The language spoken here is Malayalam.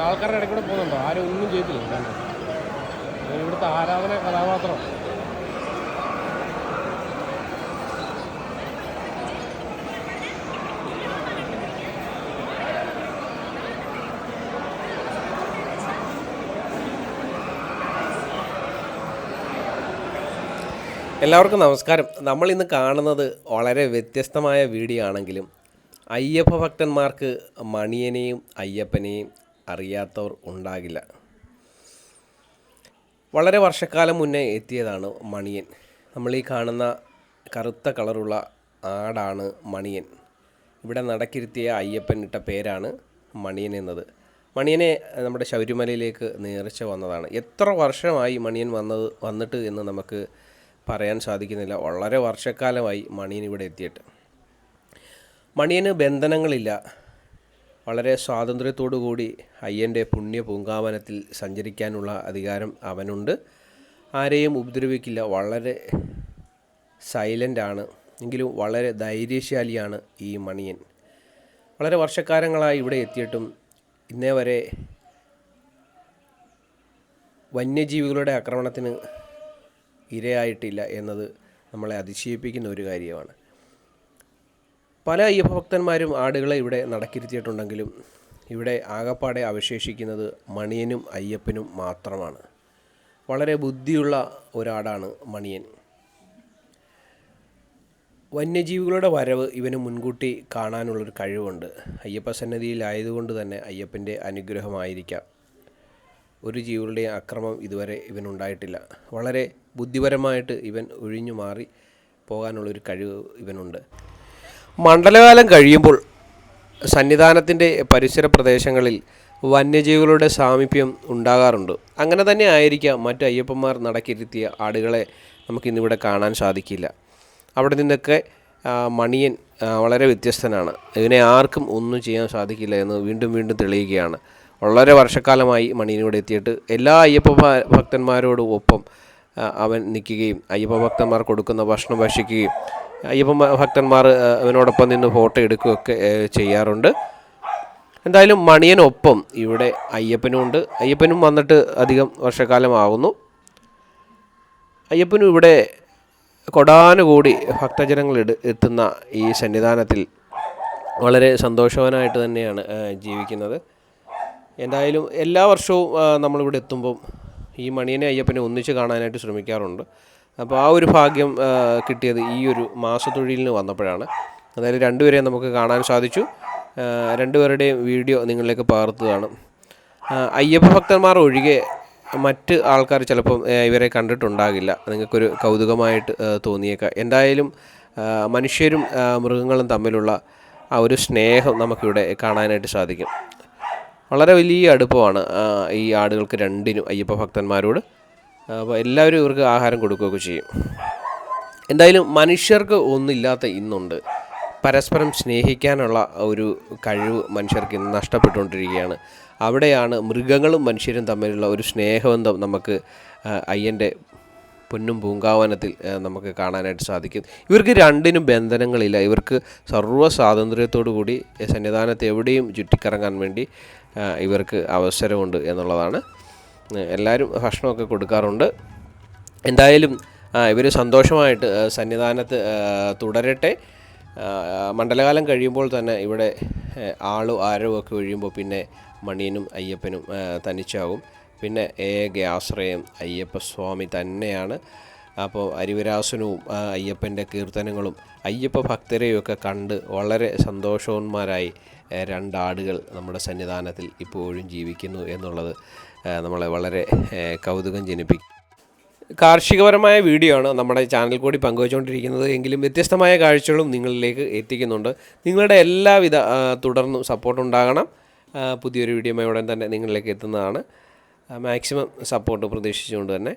ആൾക്കാരുടെ ഇടയ്ക്ക് കൂടെ പോകുന്നുണ്ടോ? ആരും ഒന്നും ചെയ്തില്ല. ഇത് ഇവിടുത്തെ ആരാധന കഥാപാത്രം. എല്ലാവർക്കും നമസ്കാരം. നമ്മൾ ഇന്ന് കാണുന്നത് വളരെ വ്യത്യസ്തമായ വീഡിയോ ആണെങ്കിലും അയ്യപ്പ ഭക്തന്മാർക്ക് മണിയനെയും അയ്യപ്പനെയും അറിയാത്തവർ ഉണ്ടാകില്ല. വളരെ വർഷക്കാലം മുന്നേ എത്തിയതാണ് മണിയൻ. നമ്മൾ ഈ കാണുന്ന കറുത്ത കളറുള്ള ആടാണ് മണിയൻ. ഇവിടെ നടക്കിരുത്തിയ അയ്യപ്പൻ ഇട്ട പേരാണ് മണിയൻ എന്നത്. മണിയനെ നമ്മുടെ ശബരിമലയിലേക്ക് നേർച്ച വന്നതാണ്. എത്ര വർഷമായി മണിയൻ വന്നത് വന്നിട്ട് എന്ന് നമുക്ക് പറയാൻ സാധിക്കുന്നില്ല. വളരെ വർഷക്കാലമായി മണിയൻ ഇവിടെ എത്തിയിട്ട്. മണിയന് ബന്ധനങ്ങളില്ല. വളരെ സ്വാതന്ത്ര്യത്തോടു കൂടി അയ്യന്റെ പുണ്യ പൂങ്കാവനത്തിൽ സഞ്ചരിക്കാനുള്ള അധികാരം അവനുണ്ട്. ആരെയും ഉപദ്രവിക്കില്ല. വളരെ സൈലന്റാണ് എങ്കിലും വളരെ ധൈര്യശാലിയാണ് ഈ മണിയൻ. വളരെ വർഷക്കാലങ്ങളായി ഇവിടെ എത്തിയിട്ടും ഇന്നേ വരെ വന്യജീവികളുടെ ആക്രമണത്തിന് ഇരയായിട്ടില്ല എന്നത് നമ്മളെ അതിശയിപ്പിക്കുന്ന ഒരു കാര്യമാണ്. പല അയ്യപ്പഭക്തന്മാരും ആടുകളെ ഇവിടെ നടക്കിരുത്തിയിട്ടുണ്ടെങ്കിലും ഇവിടെ ആകപ്പാടെ അവശേഷിക്കുന്നത് മണിയനും അയ്യപ്പനും മാത്രമാണ്. വളരെ ബുദ്ധിയുള്ള ഒരാടാണ് മണിയൻ. വന്യജീവികളുടെ വരവ് ഇവന് മുൻകൂട്ടി കാണാനുള്ളൊരു കഴിവുണ്ട്. അയ്യപ്പ സന്നദ്ധിയിലായതുകൊണ്ട് തന്നെ അയ്യപ്പന്റെ അനുഗ്രഹമായിരിക്കാം. ഒരു ജീവികളുടെയും അക്രമം ഇതുവരെ ഇവനുണ്ടായിട്ടില്ല. വളരെ ബുദ്ധിപരമായിട്ട് ഇവൻ ഒഴിഞ്ഞു മാറി പോകാനുള്ളൊരു കഴിവ് ഇവനുണ്ട്. മണ്ഡലകാലം കഴിയുമ്പോൾ സന്നിധാനത്തിന്റെ പരിസര പ്രദേശങ്ങളിൽ വന്യജീവികളുടെ സാമീപ്യം ഉണ്ടാകാറുണ്ട്. അങ്ങനെ തന്നെ ആയിരിക്കാം മറ്റ് അയ്യപ്പന്മാർ നടക്കിരുത്തിയ ആടുകളെ നമുക്കിന്നിവിടെ കാണാൻ സാധിക്കില്ല. അവിടെ നിന്നൊക്കെ മണിയൻ വളരെ വ്യത്യസ്തനാണ്. ഇതിനെ ആർക്കും ഒന്നും ചെയ്യാൻ സാധിക്കില്ല എന്ന് വീണ്ടും വീണ്ടും തെളിയുകയാണ്. വളരെ വർഷക്കാലമായി മണിയനിവിടെ എത്തിയിട്ട് എല്ലാ അയ്യപ്പ ഭക്തന്മാരോടും ഒപ്പം അവൻ നിൽക്കുകയും അയ്യപ്പ ഭക്തന്മാർ കൊടുക്കുന്ന ഭക്ഷണം ഭക്ഷിക്കുകയും അയ്യപ്പ ഭക്തന്മാർ അവനോടൊപ്പം നിന്ന് ഫോട്ടോ എടുക്കുകയൊക്കെ ചെയ്യാറുണ്ട്. എന്തായാലും മണിയനൊപ്പം ഇവിടെ അയ്യപ്പനും ഉണ്ട്. അയ്യപ്പനും വന്നിട്ട് അധികം വർഷക്കാലമാകുന്നു അയ്യപ്പനും ഇവിടെ കൊടാനുകൂടി ഭക്തജനങ്ങൾ എത്തുന്ന ഈ സന്നിധാനത്തിൽ വളരെ സന്തോഷവാനായിട്ട് തന്നെയാണ് ജീവിക്കുന്നത്. എന്തായാലും എല്ലാ വർഷവും നമ്മളിവിടെ എത്തുമ്പം ഈ മണിയനെ അയ്യപ്പനെ ഒന്നിച്ച് കാണാനായിട്ട് ശ്രമിക്കാറുണ്ട്. അപ്പോൾ ആ ഒരു ഭാഗ്യം കിട്ടിയത് ഈ ഒരു മാസത്തൊഴിലിന് വന്നപ്പോഴാണ്. അതായത് രണ്ടുപേരെയും നമുക്ക് കാണാൻ സാധിച്ചു. രണ്ടുപേരുടെയും വീഡിയോ നിങ്ങളിലേക്ക് പകർത്തതാണ് അയ്യപ്പ ഭക്തന്മാർ ഒഴികെ മറ്റ് ആൾക്കാർ ചിലപ്പം ഇവരെ കണ്ടിട്ടുണ്ടാകില്ല. നിങ്ങൾക്കൊരു കൗതുകമായിട്ട് തോന്നിയേക്കാം. എന്തായാലും മനുഷ്യരും മൃഗങ്ങളും തമ്മിലുള്ള ആ ഒരു സ്നേഹം നമുക്കിവിടെ കാണാനായിട്ട് സാധിക്കും. വളരെ വലിയ അടുപ്പമാണ് ഈ ആടുകൾക്ക് രണ്ടിനും അയ്യപ്പ ഭക്തന്മാരോട്. അപ്പോൾ എല്ലാവരും ഇവർക്ക് ആഹാരം കൊടുക്കുകയൊക്കെ ചെയ്യും. എന്തായാലും മനുഷ്യർക്ക് ഒന്നില്ലാത്ത ഇന്നുണ്ട്. പരസ്പരം സ്നേഹിക്കാനുള്ള ഒരു കഴിവ് മനുഷ്യർക്ക് ഇന്ന് നഷ്ടപ്പെട്ടുകൊണ്ടിരിക്കുകയാണ്. അവിടെയാണ് മൃഗങ്ങളും മനുഷ്യരും തമ്മിലുള്ള ഒരു സ്നേഹബന്ധം നമുക്ക് അയ്യന്റെ പൊന്നും പൂങ്കാവനത്തിൽ നമുക്ക് കാണാനായിട്ട് സാധിക്കും. ഇവർക്ക് രണ്ടിനും ബന്ധനങ്ങളില്ല. ഇവർക്ക് സർവ സ്വാതന്ത്ര്യത്തോടു കൂടി സന്നിധാനത്ത് എവിടെയും ചുറ്റിക്കറങ്ങാൻ വേണ്ടി ഇവർക്ക് അവസരമുണ്ട് എന്നുള്ളതാണ്. എല്ലാവരും ഭക്ഷണമൊക്കെ കൊടുക്കാറുണ്ട്. എന്തായാലും ഇവർ സന്തോഷമായിട്ട് സന്നിധാനത്ത് തുടരട്ടെ. മണ്ഡലകാലം കഴിയുമ്പോൾ തന്നെ ഇവിടെ ആളും ആരവും ഒക്കെ ഒഴിയുമ്പോൾ പിന്നെ മണിയനും അയ്യപ്പനും തനിച്ചാവും. പിന്നെ ഏക ആശ്രയം അയ്യപ്പസ്വാമി തന്നെയാണ്. അപ്പോൾ അരിവരാസനവും അയ്യപ്പന്റെ കീർത്തനങ്ങളും അയ്യപ്പ ഭക്തരെയൊക്കെ കണ്ട് വളരെ സന്തോഷവാന്മാരായി രണ്ടാടുകൾ നമ്മുടെ സന്നിധാനത്തിൽ ഇപ്പോഴും ജീവിക്കുന്നു എന്നുള്ളത് നമ്മളെ വളരെ കൗതുകം ജനിപ്പിക്കും കാർഷികപരമായ വീഡിയോ ആണ് നമ്മുടെ ചാനൽ കൂടി പങ്കുവച്ചുകൊണ്ടിരിക്കുന്നത് എങ്കിലും വ്യത്യസ്തമായ കാഴ്ചകളും നിങ്ങളിലേക്ക് എത്തിക്കുന്നുണ്ട്. നിങ്ങളുടെ എല്ലാവിധ തുടർന്നും സപ്പോർട്ട് ഉണ്ടാകണം. പുതിയൊരു വീഡിയോ ഉടൻ തന്നെ നിങ്ങളിലേക്ക് എത്തുന്നതാണ്. മാക്സിമം സപ്പോർട്ട് പ്രതീക്ഷിച്ചുകൊണ്ട് തന്നെ